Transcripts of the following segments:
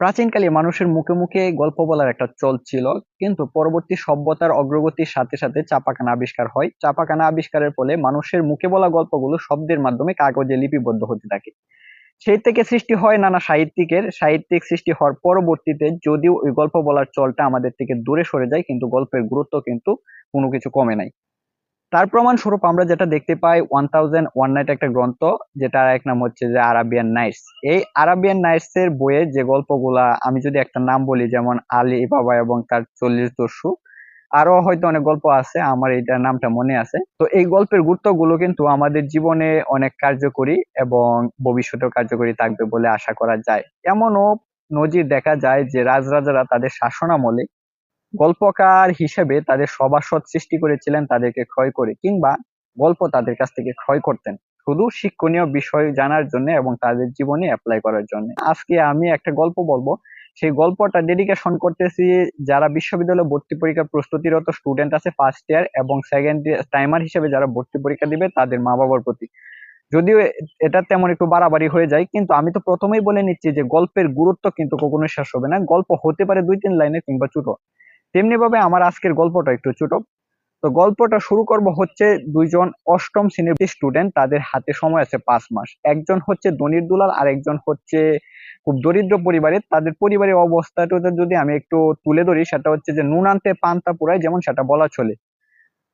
প্রাচীনকালে মানুষের মুখে মুখে গল্প বলার একটা চল ছিল, কিন্তু পরবর্তী সভ্যতার অগ্রগতির সাথে সাথে চাপাখানা আবিষ্কার হয়। চাপাখানা আবিষ্কারের ফলে মানুষের মুখে বলা গল্পগুলো শব্দের মাধ্যমে কাগজে লিপিবদ্ধ হতে থাকে। সেই থেকে সৃষ্টি হয় নানা সাহিত্যিকের, সাহিত্যিক সৃষ্টি হওয়ার পরবর্তীতে যদিও ওই গল্প বলার চলটা আমাদের থেকে দূরে সরে যায়, কিন্তু গল্পের গুরুত্ব কিন্তু কোনো কিছু কমে নাই। তার প্রমাণ স্বরূপ আমরা যেটা দেখতে পাই ওয়ান থাউজেন্ড ওয়ান নাইট একটা গ্রন্থ, যেটার এক নাম হচ্ছে যে আরাবিয়ান নাইটস এই আরাবিয়ান নাইটস এর বইয়ে যে গল্পগুলা, আমি যদি একটা নাম বলি, যেমন আলী বাবা এবং তার চল্লিশ দস্যু, আরও হয়তো অনেক গল্প আছে, আমার এইটার নামটা মনে আছে। তো এই গল্পের গুরুত্বগুলো কিন্তু আমাদের জীবনে অনেক কার্যকরী এবং ভবিষ্যতেও কার্যকরী থাকবে বলে আশা করা যায়। এমনও নজির দেখা যায় যে রাজরাজারা তাদের শাসনামলে গল্পকার হিসেবে তাদের সভাসদ সৃষ্টি করেছিলেন তাদেরকে ক্ষয় করে কিংবা গল্প তাদের কাছ থেকে ক্ষয় করতেন। শুধু শিক্ষণীয় বিষয় জানার জন্য এবং তাদের জীবনে অ্যাপ্লাই করার জন্য। আজকে আমি একটা গল্প বলব। সেই গল্পটা ডেডিকেশন করতেছি যারা বিশ্ববিদ্যালয়ে ভর্তি পরীক্ষার প্রস্তুতিরত স্টুডেন্ট আছে ফার্স্ট ইয়ার এবং সেকেন্ড টাইমার হিসেবে যারা ভর্তি পরীক্ষা দিবে তাদের মা বাবার প্রতি। যদিও এটা তেমন একটু বাড়াবাড়ি হয়ে যায়, কিন্তু আমি তো প্রথমেই বলে নিচ্ছি যে গল্পের গুরুত্ব কিন্তু কখনো শেষ হবে না। গল্প হতে পারে দুই তিন লাইনে কিংবা ছোট। তেমনি ভাবে আমার আজকের গল্পটা একটু ছোট। তো গল্পটা শুরু করব হচ্ছে দুইজন অষ্টম শ্রেণির স্টুডেন্ট তাদের হাতে সময় আছে পাঁচ মাস। একজন হচ্ছে ধনির দুলাল আর একজন হচ্ছে খুব দরিদ্র পরিবারের তাদের পরিবারের অবস্থাটা যদি আমি একটু তুলে ধরি, সেটা হচ্ছে যে নুন আনতে পান্তা পুরায় যেমন সেটা বলা চলে।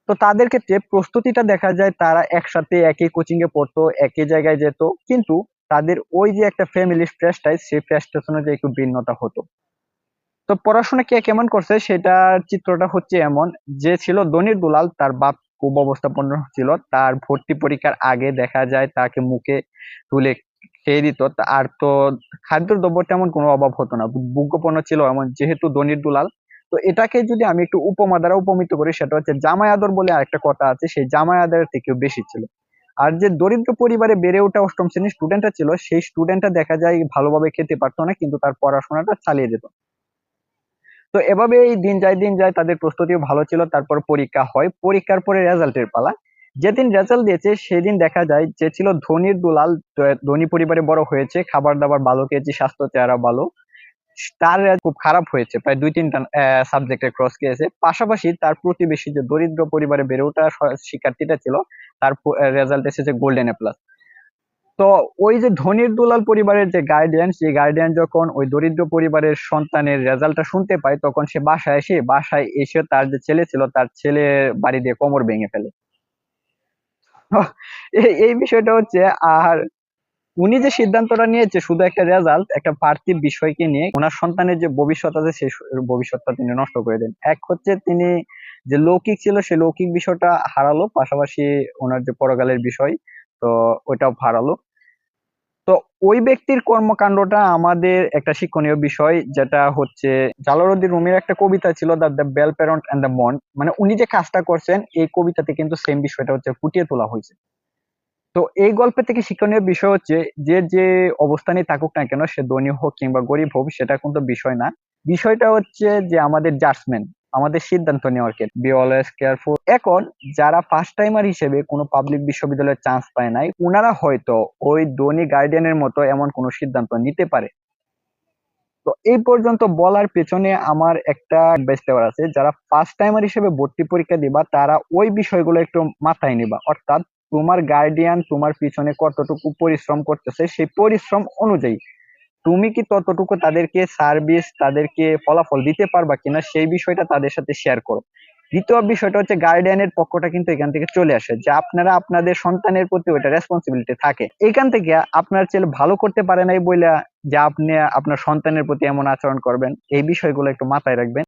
তো তাদের ক্ষেত্রে প্রস্তুতিটা দেখা যায় তারা একসাথে একই কোচিং এ পড়তো, একই জায়গায় যেত। কিন্তু তাদের ওই যে একটা ফ্যামিলি স্ট্রেসটাই সেই স্ট্রেসটা অনুযায়ী একটু ভিন্নতা হতো। তো পড়াশোনা কে কেমন করছে সেটার চিত্রটা হচ্ছে এমন, যে ছিল ধনির দুলাল, তার বাপ খুব অবস্থাপন্ন ছিল, তার ভর্তি পরীক্ষার আগে দেখা যায় তাকে মুখে তুলে খেয়ে দিত আর তো খাদ্য দ্রব্য তেমন কোনো অভাব হতো না, ভোগ্যপণ্য ছিল এমন, যেহেতু ধনির দুলাল। তো এটাকে যদি আমি একটু উপমা দ্বারা উপমিত করি, সেটা হচ্ছে জামাই আদর বলে আরেকটা কথা আছে, সেই জামাই আদরের থেকেও বেশি ছিল। আর যে দরিদ্র পরিবারে বেড়ে ওঠা অষ্টম শ্রেণির স্টুডেন্টটা ছিল, সেই স্টুডেন্টটা দেখা যায় ভালোভাবে খেতে পারতো না, কিন্তু তার পড়াশোনাটা চালিয়ে যেত। তো এভাবে এই দিন যায় দিন যায় তাদের প্রস্তুতিও ভালো ছিল, তারপর পরীক্ষা হয়। পরীক্ষার পরে রেজাল্টের পালা। যেদিন রেজাল্ট দিয়েছে, সেদিন দেখা যায় যে ছিল ধনির দুলাল ধনী পরিবারে বড় হয়েছে খাবার দাবার ভালো খেয়েছে, স্বাস্থ্য চেহারা ভালো। তার খুব খারাপ হয়েছে, প্রায় দুই, তিনটা সাবজেক্টে ক্রস খেয়েছে। পাশাপাশি তার প্রতিবেশী যে দরিদ্র পরিবারে বেড়ে ওঠা শিক্ষার্থীটা ছিল, তার রেজাল্ট এসেছে গোল্ডেন এ প্লাস তো ওই যে ধনির দুলাল পরিবারের যে গার্ডিয়ান সেই গার্ডিয়ান যখন ওই দরিদ্র পরিবারের সন্তানের রেজাল্টটা শুনতে পায়, তখন সে বাসায় এসে বাসায় এসে তার যে ছেলে ছিল, তার ছেলে বাড়ি দিয়ে কোমর ভেঙে ফেলে। এই বিষয়টা হচ্ছে, আর উনি যে সিদ্ধান্তটা নিয়েছে, শুধু একটা রেজাল্ট একটা পার্থিব বিষয়কে নিয়ে, ওনার সন্তানের যে ভবিষ্যৎ আছে, সেই ভবিষ্যৎটা তিনি নষ্ট করে দেন। এক হচ্ছে তিনি যে লৌকিক ছিল সে লৌকিক বিষয়টা হারালো, পাশাপাশি ওনার যে পরকালের বিষয়, তো ওইটাও হারালো। তো ওই ব্যক্তির কর্মকাণ্ডটা আমাদের একটা শিক্ষণীয় বিষয়, যেটা হচ্ছে জালালউদ্দিন রুমির একটা কবিতা ছিল the the bell parent and the mound মানে উনি যে কাজটা করছেন, এই কবিতাতে কিন্তু সেম বিষয়টা হচ্ছে ফুটিয়ে তোলা হয়েছে। তো এই গল্পের থেকে শিক্ষণীয় বিষয় হচ্ছে যে যে অবস্থানে থাকুক না কেন, সে ধনী হোক কিংবা গরিব হোক, সেটা কিন্তু বিষয় না। বিষয়টা হচ্ছে যে আমাদের জাজমেন্ট আমাদের সিদ্ধান্ত নেওয়ার ক্ষেত্রে বি অলওয়েজ কেয়ারফুল এখন, যারা ফার্স্ট টাইমার হিসেবে কোনো পাবলিক বিশ্ববিদ্যালয়ের চান্স পায় নাই ওনারা হয়তো ওই ধনী গার্ডিয়ানের মতো এমন কোনো সিদ্ধান্ত নিতে পারে। তো এই পর্যন্ত বলার পেছনে আমার একটা দেওয়ার আছে, যারা ফার্স্ট টাইমার হিসেবে ভর্তি পরীক্ষা দিবা, তারা ওই বিষয়গুলো একটু মাথায় নিবা। অর্থাৎ তোমার গার্ডিয়ান তোমার পিছনে কতটুকু পরিশ্রম করতেছে, সেই পরিশ্রম অনুযায়ী। তুমি কি ততটুকু তাদেরকে সার্ভিস তাদেরকে ফলাফল দিতে পারবা কিনা সেই বিষয়টা তাদের সাথে শেয়ার করো। দ্বিতীয় বিষয়টা হচ্ছে গার্ডিয়ানের পক্ষটা কিন্তু এখান থেকে চলে আসে, যে আপনারা আপনাদের সন্তানের প্রতি ওইটা রেসপন্সিবিলিটি থাকে। এখান থেকে আপনার ছেলে ভালো করতে পারে নাই বলে যে আপনি আপনার সন্তানের প্রতি এমন আচরণ করবেন, এই বিষয়গুলো একটু মাথায় রাখবেন।